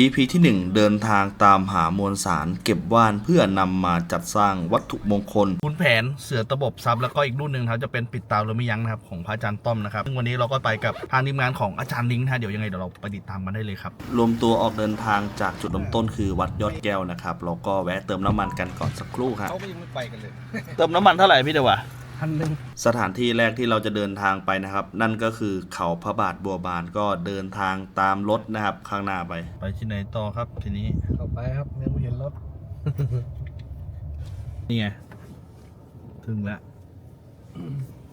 EP ที่ 1 เดินทางตามหามวลสารเก็บว่านเพื่อนำมาจัดสร้างวัตถุมงคลคุณแผนเสือตะบบซับแล้วก็อีกรุ่นหนึ่งครับจะเป็นปิดตาหรือไม่ยั้งนะครับของพระอาจารย์ต้อมนะครับซึ่งวันนี้เราก็ไปกับทางทีมงานของอาจารย์ลิงก์นะฮะเดี๋ยวยังไงเดี๋ยวเราไปติดตามกันได้เลยครับรวมตัวออกเดินทางจากจุดเริ่มต้นคือวัดยอดแก้วนะครับแล้วก็แวะเติมน้ำมันกันก่อนสักครู่ครับเขาก็ยังไม่ไปกันเลย เติมน้ำมันเท่าไหร่พี่เดวะ พันหนึ่งสถานที่แรกที่เราจะเดินทางไปนะครับ นั่นก็คือเขาพระบาทบัวบานก็เดินทางตามรถนะครับข้างหน้าไป ไปที่ไหนต่อครับทีนี้เข้าไปครับยังไม่เห็นรถ นี่ไง ถึงแล้ว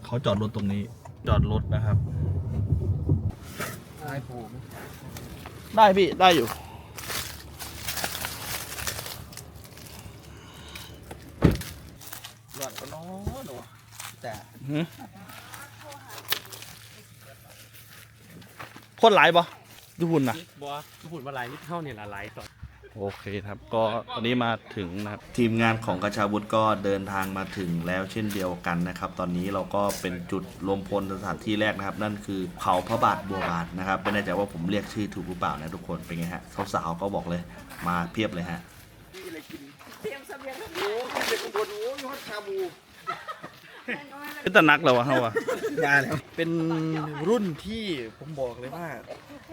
เขาจอดรถตรงนี้จอดรถนะครับนายผูกได้พี่ได้อยู่ หลอดก็น้อหนู แต่คนหลายปะดูหุ่นนะบอพูดว่าไรนี่เท่าเนี่ยละไรต่อ โอเคครับ ก็ตอนนี้มาถึงนะครับ ทีมงานของกระชาวุธก็เดินทางมาถึงแล้วเช่นเดียวกันนะครับ ตอนนี้เราก็เป็นจุดรวมพลสถานที่แรกนะครับ นั่นคือเขาพระบาทบัวบานนะครับไม่แน่ใจว่าผมเรียกชื่อถูกหรือเปล่านะทุกคนเป็นไงฮะสาวๆก็บอกเลยมาเพียบเลยฮะ เป็นตะนักแล้ววะเฮาวะมาแล้วเป็นรุ่นที่ผมบอกเลยว่า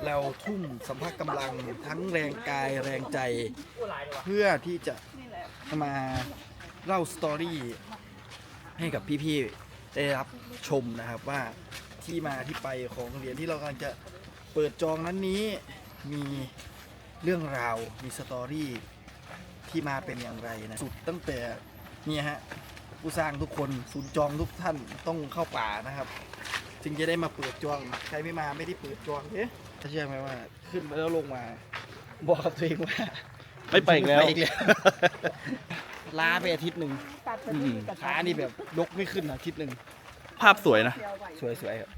เราทุ่มสัมภาระกำลังทั้งแรงกายแรงใจ เพื่อที่จะมาเล่าสตอรี่ให้กับพี่ๆได้รับชมนะครับว่าที่มาที่ไปของเหรียญที่เรากำลังจะเปิดจองนั้นนี้มีเรื่องราวมีสตอรี่ที่มาเป็นอย่างไรนะสุดตั้งแต่เนี่ยฮะ ผู้สร้างทุกคนศูนย์จองทุกท่านต้องเข้าป่านะครับ จึงจะได้มาเปิดจองใครไม่มาไม่ได้เปิดจองเอ๊ะเชื่อไหมว่า ขึ้นมาแล้วลงมา บอกกับตัวเองว่าไม่ไปอีกแล้ว ม่อีกแล้วล้าไปอาทิตย์หนึ่งอืมขานี่แบบยกไม่ขึ้นอาทิตย์หนึ่งภาพสวยนะสวยๆครับ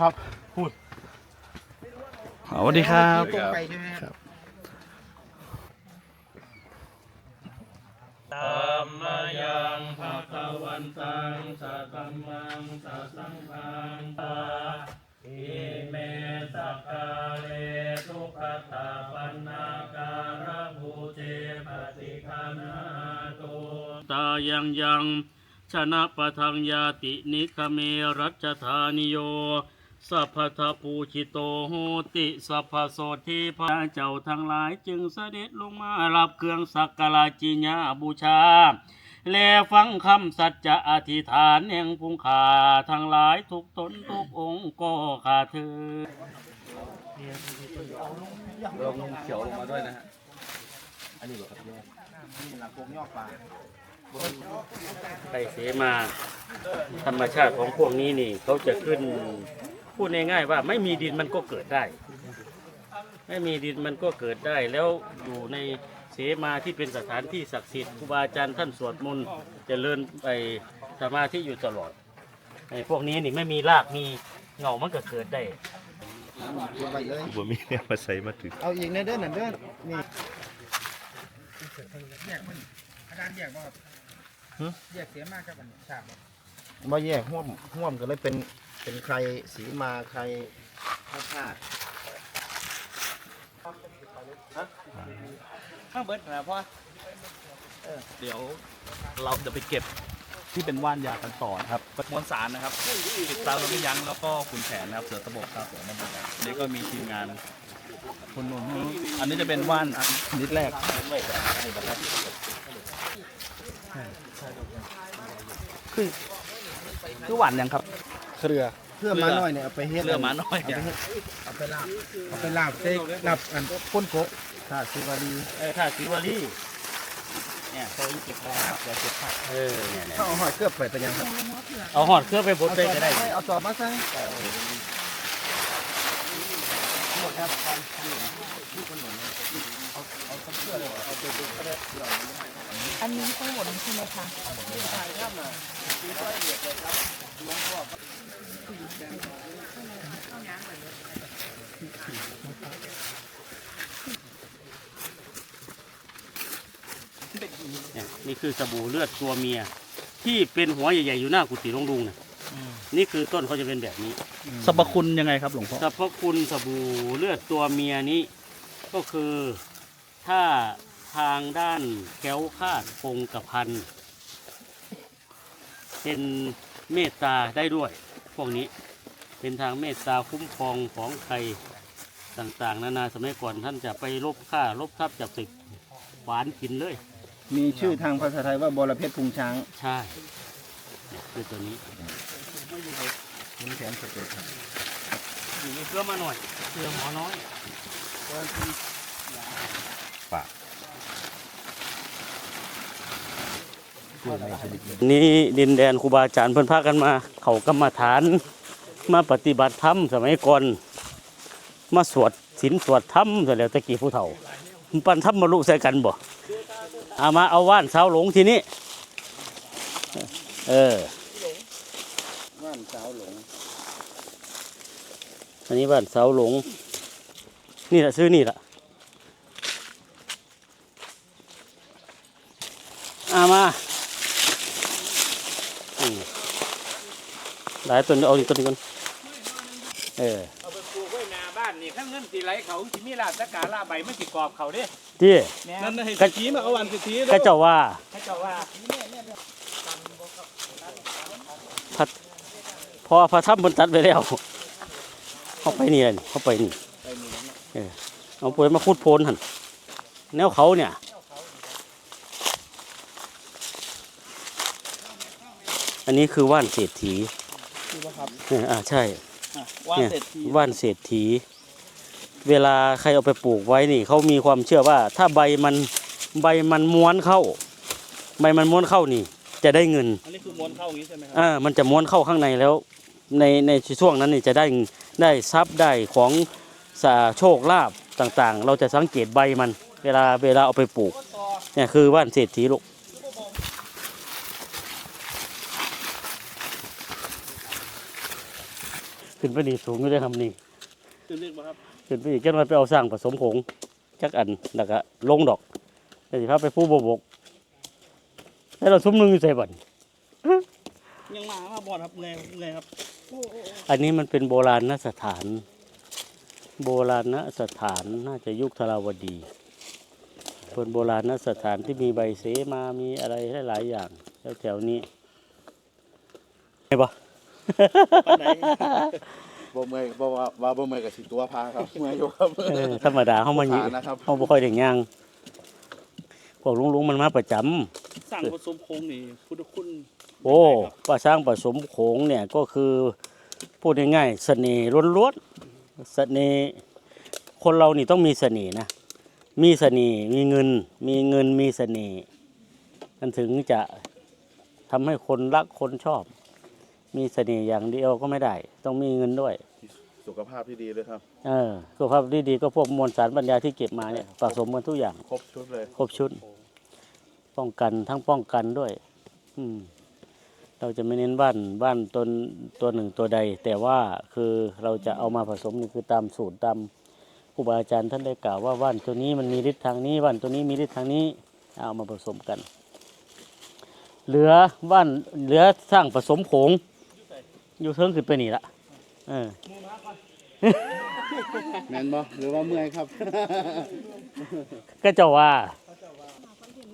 ครับพูดสวัสดีครับตรงไปใช่ไหมครับตัมมายังภะคะวันตังสัตตัมมังสัตสังฆังตาอิเมสักกาเลทุกขตาปันนาการะภูเจปฏิคานาตุตายังยังชนะปะทังยาตินิคเมรัชธานิโย สัพพทภูชิโตโหติสัพพโสธิพระเจ้าทั้งหลายจึงเสด็จลงมารับเครื่องสักการะจิญาบูชา และฟังคำสัจจะอธิษฐานแห่งพุงขาทั้งหลายทุกตนทุกองค์ก็ขาเธอลงเขียวลงมาด้วยนะฮะ อันนี้แบบนี้นี่แหละกองยอดฝาไปเสมา ธรรมชาติของพวกนี้นี่ เขาจะขึ้น พูดง่ายๆว่าไม่มีดินมันก็เกิดได้ ไม่มีดินมันก็เกิดได้ แล้วอยู่ในเสมาที่เป็นสถานที่ศักดิ์สิทธิ์ครูบาอาจารย์ท่านสวดมนต์เจริญไปสมาธิอยู่ตลอดไอ้พวกนี้นี่ไม่มีรากมีเงามันก็เกิดได้ไปเลยบ่มีเนี่ยมาใส่มาถึงเอาอีกในเด้อหนึ่งเด้อนี่แยกมันอาจารย์แยกว่าแยกเสียมากครับมันฉากมาแยกห่วมห่วมกันเลยเป็น เป็นใครสีมาใครพระธาตุข้างเบิร์ดนะพ่อเดี๋ยวเราจะไปเก็บที่เป็นว่านยากันต่อนะครับมวลสารนะครับติดตามเราไม่ยั้งแล้วก็ขุนแผนนะครับเสือตะบกครับผมอันนี้ก็มีทีมงานคนหนุนอันนี้จะเป็นว่านนิดแรกคือคือหวานยังครับ เครือ เพื่อมาหน่อยเนี่ยเอาไปเฮ็ดเรือมาน้อยเอาไปเฮ็ดเอาไปลาบเอาไปลาบเซ็กลาบอันพ้นโกะถ้าสิวารีเออถ้าสิวลีเนี่ยเขาเก็บครับเดี๋ยวเก็บผักเออเนี่ยเนี่ยถ้าเอาหอยเกลือบไปเป็นยังครับเอาหอดเครื่องไปบดไปก็ได้ เอาจอบมาใส่อันนี้ทั้งหมดใช่ไหมคะ เเนี่ยนี่คือสบู่เลือดตัวเมีย ที่เป็นหัวใหญ่ๆอยู่หน้ากุฏิหลวงลุงนะนี่คือต้นเขาจะเป็นแบบนี้สรรพคุณยังไงครับหลวงพ่อสรรพคุณสบู่เลือดตัวเมียนี้ ก็คือถ้าทางด้านแก้วคาดคงกระพันเป็นเมตตาได้ด้วย พวกนี้ เป็นทางเมตตาคุ้มครองของใครต่างๆ นานาสมัยก่อนท่านจะไปลบฆ่าลบทับจับศึกหวานกินเลย มีชื่อทางภาษาไทยว่าบรเพชรพุงช้าง ใช่เนี่ยคือตัวนี้มันแขนสเต็ปครับอยู่ในเครือมาหน่อยเครือหมอน้อย นี่ดินแดนครูบาอาจารย์เพิ่นพากันมา เขากรรมฐานมาปฏิบัติธรรมสมัยก่อนมาสวดศีลสวดธรรมเสร็จแล้วตะกี้ผู้เฒ่ามันปันธรรมมาลุใส่กันบ่เอามาเอาว่านสาวหลงทีนี้ เออว่านสาวหลง อันนี้บ้านเสาหลง นี่แหละซื้อนี่แหละอามาอืม หลายต้นเอาอีกต้นหนึงก่อนเออเอาไปปลูกไว้หน้าบ้านนี่ข้างเงินสิไหลเขาสิมีลาบตะกาลาใบมันสิกรอบเขาเด้ที่นั่นให้เศรษฐีมาเอาวันเศรษฐีข้าเจ้าว่าให้เจ้าว่าพอพระถ้ำบนตัดไปแล้วเขาไปนี่เลยเขาไปนี่เออเอาปุ๋ยมาคูดโพนหันแนวเขาเนี่ยอันนี้คือว่านเศรษฐี คือว่าครับเอออ่าใช่อะว่าเนี่ยเศรษฐีว่านเศรษฐี เวลาใครเอาไปปลูกไว้นี่เขามีความเชื่อว่า ถ้าใบมันใบมันม้วนเข้า ใบมันม้วนเข้านี่ จะได้เงิน อันนี้คือม้วนเข้าอย่างนี้ใช่ไหมครัอ่ามันจะม้วนเข้าข้างในแล้ว ในในช่วงนั้นนี่จะได้ได้ทรัพย์ได้ของสาโชคลาภต่างๆ เราจะสังเกตใบมัน เวลาเวลาเอาไปปลูกเนี่ยคือว่านเศรษฐีลูก ขึ้นไปนี่สูงอยู่เลยครับนี่คือเรียกว่าครับขึ้นไปอีกจังหวัดไปเอาสร้างผสมผงจักอันแล้วก็ลงดอกแต่สิพาไปผู้บวบกแล้วเราซุ้มหนึงอยู่ใส่บันยังมามาบอดครับไงไงครับอันนี้มันเป็นโบราณสถาน โบราณสถานน่าจะยุคธราวดีเป็นโบราณสถานที่มีใบเสมามีอะไรหลายๆอย่างแถวๆนี้ไงปะ ปานใดบ่เมื่อยบ่ว่าว่าบ่เมื่อยกับสิตัวพาครับเมื่อยอยู่ครับ เออธรรมดาเขามาอยู่ขานะครับเขาบ่ค่อยได้ย่าง พวกลุงๆมันมาประจำสร้างผสมโคงนี่พุทธคุณโอ้ปลาช้างผสมโขงเนี่ยก็คือพูดง่ายๆเสน่ห์ล้วนๆเสน่ห์คนเรานี่ต้องมีเสน่ห์นะ มีเสน่ห์มีเงิน มีเงินมีเสน่ห์มันถึงจะทำให้คนรักคนชอบ มีเสน่ห์อย่างเดียวก็ไม่ได้ ต้องมีเงินด้วย สุขภาพที่ดีเลยครับ เออสุขภาพดีๆก็พวกมวลสารปัญญาที่เก็บมาเนี่ยผสมกันทุกอย่าง ครบชุดเลยครบชุด ป้องกันทั้งป้องกันด้วย อืม เราจะไม่เน้นบ้านบ้านตนตัวหนึ่งตัวใด แต่ว่าคือเราจะเอามาผสมนี่คือตามสูตรตามครูบาอาจารย์ท่านได้กล่าวว่าบ้านตัวนี้มันมีฤทธิ์ทางนี้บ้านตัวนี้มีฤทธิ์ทางนี้เอามาผสมกัน เหลือบ้านเหลือสร้างผสมโขง อยู่เทิงขึ้นไปนี่ละเออแมนบ่หรือว่าเมื่อยครับ ก็จะว่า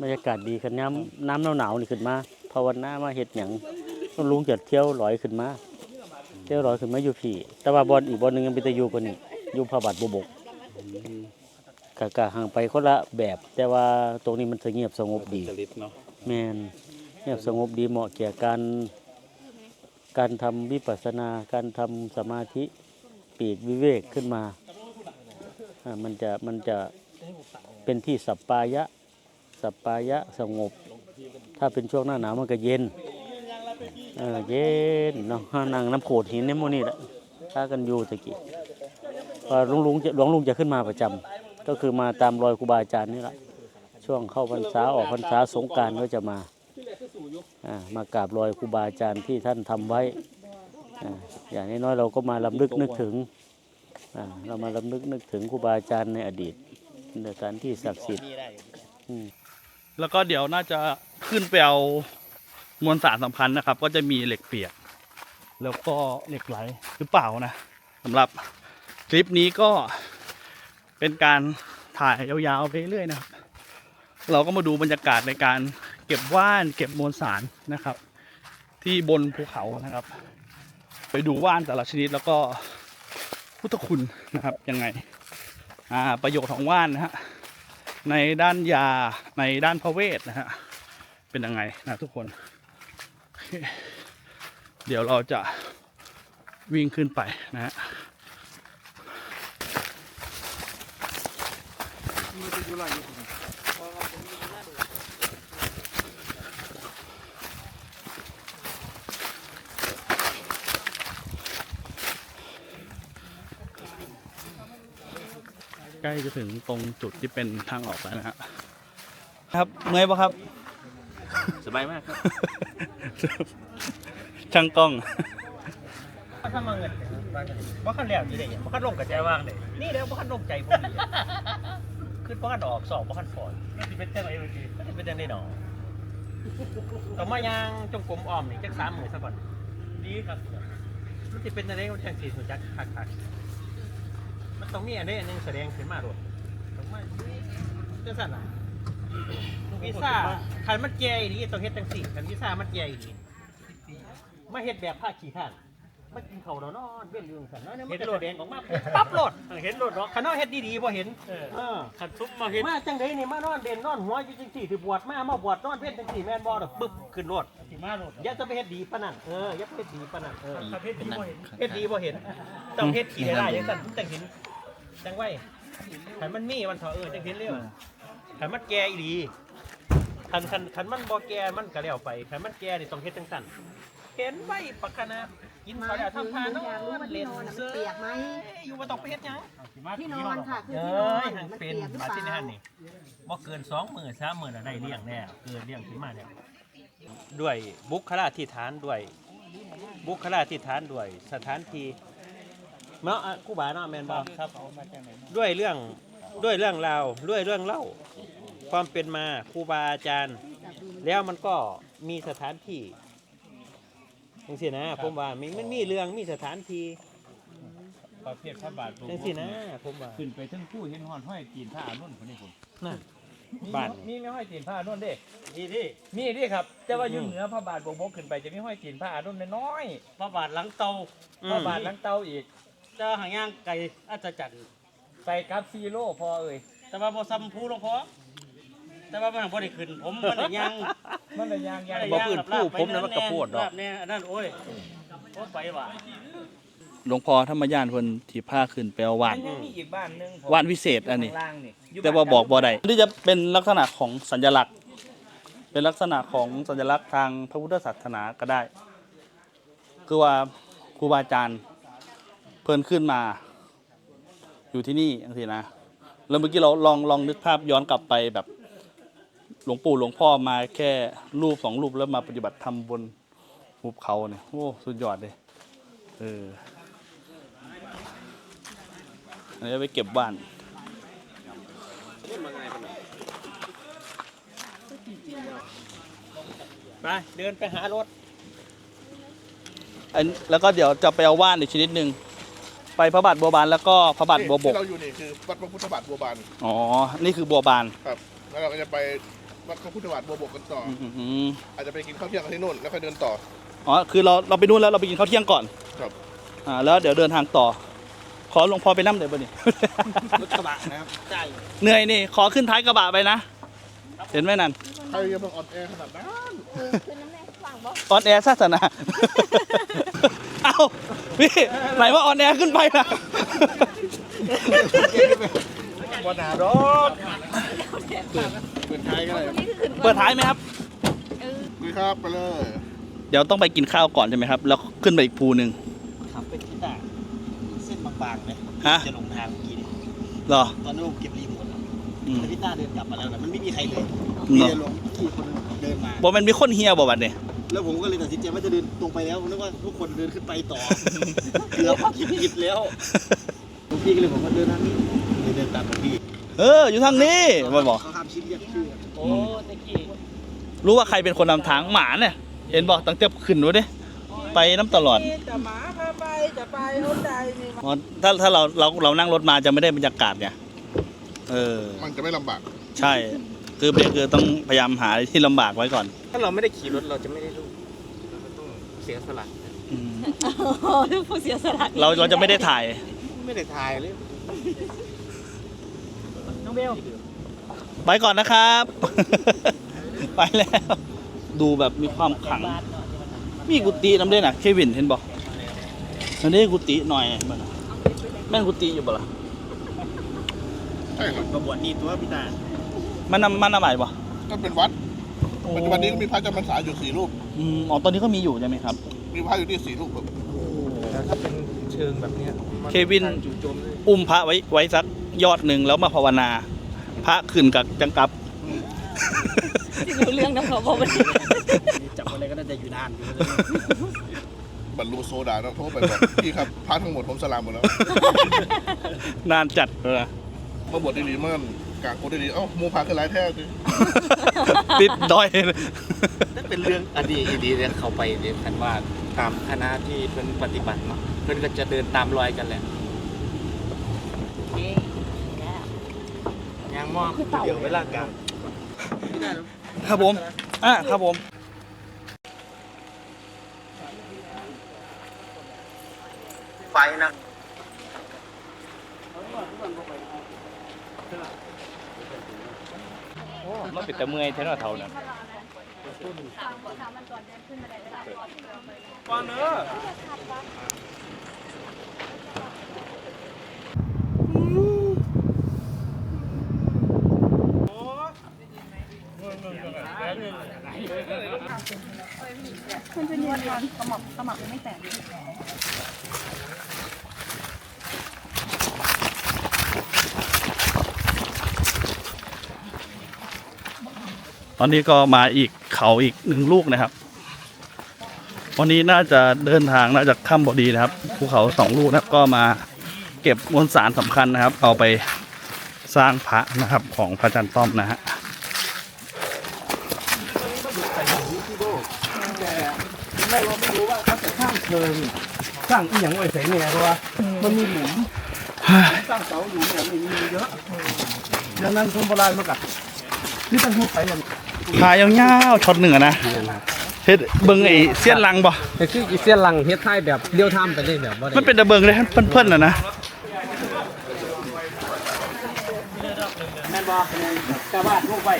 บรรยากาศดีขึ้นน้ำน้ำหนาวๆนี่ขึ้นมาภาวนามาเห็ดหยังต้องลุงจะเที่ยวลอยขึ้นมาเที่ยวลอยขึ้นมาอยู่พี่ แต่ว่าบอลอีกบอลหนึ่งยังเป็นตะยูกว่านี้อยู่พระบาทบวบกกะกะห่างไปคนละแบบ แต่ว่าตรงนี้มันสงบสงบดีจริตเนาะแมนเงียบสงบดีเหมาะแก่การ การทำวิปัสสนา การทำสมาธิปีกวิเวกขึ้นมา มันจะมันจะเป็นที่สัปปายะ สัปปายะสงบ ถ้าเป็นช่วงหน้าหนาวมันก็เย็นเออเย็นเนาะนั่งน้ำโขดหินในโมนี่แหละถ้ากันอยู่ตะกี้พอหลุงลุงจะหลวงลุงจะขึ้นมาประจำก็คือมาตามรอยครูบาอาจารย์นี่แหละช่วงเข้าพรรษาออกพรรษาสงการก็จะมา มากราบรอยครูบาอาจารย์ที่ท่านทำไว้ อย่างน้อยๆเราก็มาลำลึกนึกถึง เรามาลำลึกนึกถึงครูบาอาจารย์ในอดีตในสถานที่ศักดิ์สิทธิ์แล้วก็เดี๋ยวน่าจะขึ้นไปเอามวลสารสำคัญนะครับ ก็จะมีเหล็กเปียก แล้วก็เหล็กไหลหรือเปล่านะสำหรับคลิปนี้ก็เป็นการถ่ายยาวๆไปเรื่อยนะครับ เราก็มาดูบรรยากาศในการ เก็บว่านเก็บมวลสารนะครับ ที่บนภูเขานะครับ ไปดูว่านแต่ละชนิดแล้วก็พุทธคุณนะครับยังไงอ่าประโยชน์ของว่านนะฮะในด้านยาในด้านพระเวทนะฮะเป็นยังไงนะทุกคนเคเดี๋ยวเราจะวิ่งขึ้นไปนะฮะ ใกล้จะถึงตรงจุดที่เป็นทางออกแล้วนะฮะครับเมื่อยปะครับ สบายมากครับ ช่างกล้องถ้ามาเงินว่าขั้นแล้วนี่ได้ว่าขั้นลงกับใจว่างเลยนี่แล้วว่าขั้นลงใจผมขึ้นว่าขั้นออกสอบว่าขั้นฟอนก็จะเป็นจังไรเมื่อกี้ก็จะเป็นจังไรหนอต่อมายางจงกรมอ้อมนี่จักสามหมื่นซะก่อนดีครับมันจะเป็นจังไรมันจังสีสุจักคักคักมัน ต้องมีอันใดอันหนึงแสดงขึ้นมาด้วยต้องมาจังสั่นล่ะวีซ่าคันมันแย่ดีต้องเฮ็ดจังสี่คันวีซ่ามันแย่ดีมาเฮ็ดแบบผ้าขี้ข้านมากินเขาวเนาะนอนเบี้ยนอยู่สันเนาะเนี่ยมันเป็นโหลดแดงออกมาปั๊บโหลดเห็นโหลดเนาะขันนอนเฮ็ดดีๆพอเห็นเออขันซุปมาเห็นมาจังไดนี่มานอนเด่นนอนหัวอยู่จังสี่ที่บวชมามาบวชนอนเพ่นจังสี่แม่นบ่ดอกปึ๊บขึ้นโหลดมาโหลดอย่าจะไปเฮ็ดดีปานนั้นเอออย่าไปเฮ็ดดีปานนั้นเออเฮ็ดดีบ่เห็นเฮ็ดดีบ่เห็นต้องเฮ็ดขี้ได้จังซั่นจังเห็น จังไว้ขันมันมีมันเถอะเออจังเห็นเร็วขันมันแก่อีหลีขันขันขันมันบ่แก่มันก็แล้วไปขันมันแก่นี่ต้องเฮ็ดจังซั่นเห็นไว้ปักคะนะกินข้าวแล้วทำทานเนาะอยากรู้ว่าที่นอนน่ะมันเปียกไหมอยู่มาต้องไปเฮ็ดหยังที่นอนค่ะคือเอที่นอ้ยนหังมันเป็เปีนยกหรือมาเปที่นี่ล่าหันนี่บ่เกินสองหมื่นสามหมื่นอะได้เลี้ยงแน่เกินเลี้ยงขึ้นมาเนี่ยด้วยบุคลาธิฐานด้วย บุคลาธิฐานด้วยสถานที่ เนาะอะครูบาเนาะแม่นบ่ครับด้วยเรื่องด้วยเรื่องราวด้วยเรื่องเล่า ความเป็นมาครูบาอาจารย์ แล้วมันก็มีสถานที่จังซี่นะผมว่ามันมันมีเรื่องมีสถานที่ประเภทพระบาทจังซี่นะผมว่าขึ้นไปทั้งผู้เห็นหอนห้อยตีนผ้านุ่นคนนี้ผมน่ะบ้าบ้านนมีไม่ห้อยตีนผ้านุ่นเด้นี่ที่มีดิครับ แต่ว่าอยู่เหนือพระบาทบวบกขึ้นไปจะมีห้อยตีนผ้านุ่นน้อยพระบาทหลังเตาๆพระบาทลังเตาอีกเจะหางย่างไก่อาจจันใส่กับซีโร่พอเอ่ยแต่ว่าบ่ซ้ำผู้หลวงพ่อแต่ว่ามันบ่ได้ขึ้น ผมมันได้ย่างมันเป็นยางยางบ่ขึ้นผู้ผมนั้นมันกระโพดดอกลาบแน่อันนั้นโอ้ยโอ้ไปว่ะหลวงพ่อธรรมยานเพิ่นถีผ้าขึ้นไปเอาว่านมันยังมีอีกบ้านหนึงผมว่านวิเศษอันนี้ข้างล่างนี่ยู่แต่ว่าบอกบ่นได้ที่จะเป็นลักษณะของสัญลักษณ์ เป็นลักษณะของสัญลักษณ์ทางพระพุทธศาสนาก็ได้ คือว่าครูบาอาจารย์ เพิ่นขึ้นมา อยู่ที่นี่จังซี่นะแล้วเมื่อกี้เราลองลองนึกภาพย้อนกลับไปแบบ หลวงปู่หลวงพ่อมาแค่รูปสองรูปแล้วมาปฏิบัติธรรมบนภูเขาเนี่ยโอ้สุดยอดเลยเอออันนี้เอาไปเก็บบ้านไปเดินไปหารถอันแล้วก็เดี๋ยวจะไปเอาว่านอีกชนิดหนึ่ง ไปพระบาทบัวบานแล้วก็พระบาทบัวบกที่เราอยู่นี่คือวัดพระพุทธบาทบัวบานอ๋อ นี่คือบัวบานครับ แล้วเราก็จะไปวัดพระพุทธบาทบัวบกกันต่อออืมอืมอาจจะไปกินข้าวเที่ยงกันที่นู่นแล้วค่อยเดินต่ออ๋อคือเราเราไปนู่นแล้วเราไปกินข้าวเที่ยงก่อนครับอ่าแล้วเดี๋ยวเดินทางต่อ ขอหลวงพ่อไปนั่งเดี๋ยวบ่นี่รถกระบะนะครับใช่เหนื่อยนี่ขอขึ้นท้ายกระบะไปนะเห็นไหมนั่นใครจะมาออนแอร์ขนาดนั้นเออคือน้ำแม่ฟังบ่ออนแอร์ศาสนา เอ้าพี่ไหนว่าออนแอร์ขึ้นไปล่ะวันหนารถเปิดท้ายกันเลยนี่คือขึ้นเปิดท้ายไหมครับเออคุยครับไปเลย เดี๋ยวต้องไปกินข้าวก่อนใช่ไหมครับ แล้วขึ้นไปอีกภูหนึ่งขับไปที่ตาเส้นบางๆเลยฮะจะลงทางเมื่อกี้นี่เหรอ ตอนนั้นผมเก็บรีโมทอะอืมแล้วพี่ต้าเดินกลับมาแล้วนะมันไม่มีใครเลยเหมีรอแต่หลวงพี่คนนึงเดินมาบอกมันมีคนเฮียบอกบัดเนี่ย แล้วผมก็เลยตัดสินใจว่าจะเดินตรงไปแล้วผมนึกว่าทุกคนเดินขึ้นไปต่อ เกือบคิดผิดแล้วหลวงพี่ก็เลยบอกว่าเดินทางนี้เลยเดินตามหลวงพี่เออ อยู่ทางนี้มาบอก เขาห้ามชี้เรียกชื่อโอ้ตะกี้รู้ว่าใครเป็นคนนำทางหมาเนี่ย เห็นบอกตั้งแต่ขึ้นไว้ดิไปน้ำตลอดจะหมาพาไปจะไปรถใดนี่อ๋อถ้าถ้าเราเราเรานั่งรถมาจะไม่ได้บรรยากาศไงเออ มันจะไม่ลำบาก ใช่ คือเบรกคือต้องพยายามหาที่ลำบากไว้ก่อนถ้าเราไม่ได้ขี่รถเราจะไม่ได้รู้เราก็ต้องเสียสละอืมผู้เสียสละเราเราจะไม่ได้ถ่าย ไม่ได้ถ่ายเลย น้องเบล ไปก่อนนะครับ ไปแล้ว ดูแบบมีความขลัง มีกุฏิน้ำเด่นอะเควินเห็นบอกนั่นนี่กุฏิหน่อยมันน่ะแม่นกุฏิอยู่บ่ล่ะ ใช่ครับมาบวชนี่ตัวพี่ตา มันนำมันนำใหม่บ่ก็เป็นวัดปัจจุบันนี้ก็มีพระจำพรรษาอยู่สี่รูป อืมอ๋อตอนนี้ก็มีอยู่ใช่ไหมครับ มีพระอยู่ที่สี่รูปครับถ้าเป็นเชิงแบบเนี้ยมัเควิน การจู่โจมเลยอุ้มพระไว้ไว้สักยอดหนึ่งแล้วมาภาวนา พระขึ้นกับจังกับ ที่รู้เรื่องน้ำเขาบอกว่าจับอะไรก็น่าจะอยู่นานอยู่บรรลุโซดาแล้วโทรไปบอก พี่ครับพระทั้งหมดผมสลามหมดแล้วนานจัดเลยนะมาบวชดีๆมัน กางโคดีๆเอ้าหมูพาขึ้นไรแท้สิติดดอย นั่นเป็นเรื่องอดีตอดีตเนี่ยเขาไปเรียนกันว่าตามคณะที่เพิ่นปฏิบัติเนาะเพิ่นก็จะเดินตามรอยกันแหละยางมอบเดี๋ยวเวลากลางครับผม อะครับผมไฟนะ มันเป็น แต่เมื่อยเท่านั้นเท่านั้นมันเป็นวันวันสมัครสมัครไม่แตก อนนี้ก็มาอีกเขาอีกหนึ่งลูกนะครับ วันนี้น่าจะเดินทางน่าจะค่ำพอดีนะครับภูเขาสองลูกนะครับก็มาเก็บมวลสารสำคัญนะครับ เอาไปสร้างพระนะครับของพระจันทร์ต้อมนะฮะไม่เราไม่รู้ว่าเขาจะสร้างเชิงสร้างอีหยังไว้ใส่เนี่ยเพราะว่ามันมีหลุมสร้างเสาหลุมเนี่ยมีเยอะดังนั้นคนโบราณมากับที่ต้องพูดไปอย่าง ขายยาวๆช็อตเหนือนะเฮ็ดเบิ่งไอ้เสี้ยนลังบ่แต่คืออีเสียนลังเฮ็ดไทยแบบเลี้ยวท่ามไปเลยแบบว่ามันเป็นตะเบิงเลยเพิ่นๆน่ะนะแม่นบ่แต่ว่าพวกไป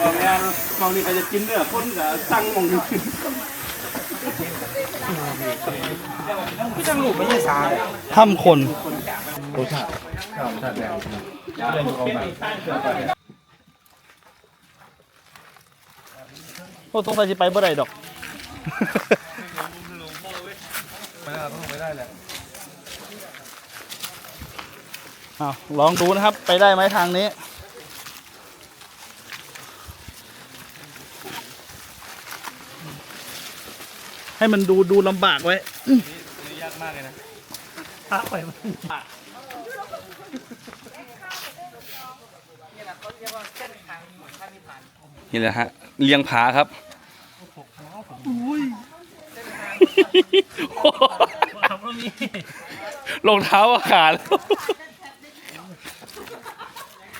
บอกงานมองนี่ก็จะกินเนื้อคนก็สั่งมองนี่พี่จังลูกไม่ใช่สาถ้ำคนโอ้ต้ องไปสิไปบ่ได้ดอกอ้าวลองดูนะครับ ไปได้ไหมทางนี้ ให้มันดูดูลำบากไว้ยากมากเลยนะพระไปมันนี่ แหละฮะเลี้ยงผาครับรองเท้าอะขาดแล้ว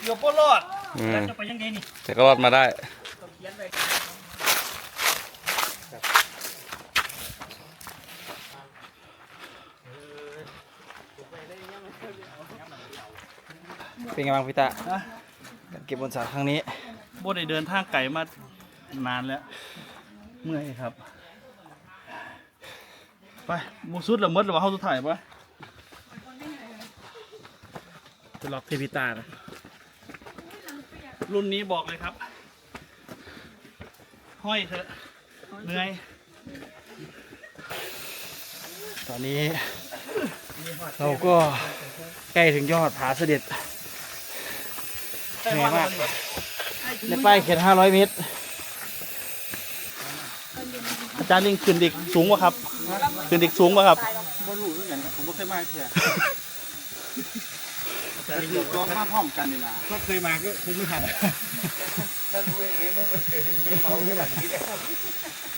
เดี๋ยวพ่อรอดอืมจะไปยังไงนี่แต่ก็รอดมาได้เป็นไงบ้างพี่ตาการเก็บบนสารครั้งนี้โบได้เดินทางไกลมานานแล้ว เมื่อยครับ ไปหมูสุดละมดหรือว่าเขาสุดถ่ายปะจะล็อกเทพิตานะรุ่นนี้บอกเลยครับ ห้อยเถอะเหนื่อย ตอนนี้เราก็ใกล้ถึงยอดผาเสด็จเหนื่อยมาก ในป้ายเขียน500เมตร อาจารย์ลิงขึ้นดิกสูงกว่าครับ ขึ้นดิกสูงกว่าครับบ่รู้เหมือนกันผมก็เคยมาเที่ยก็คือก็มาพร้อมกันนี่ล่ะก็เคยมาก็คงไม่ทันถ้ารู้อย่างนี้มันเป็นเคยไม่เมาขนาดนี้แล้ว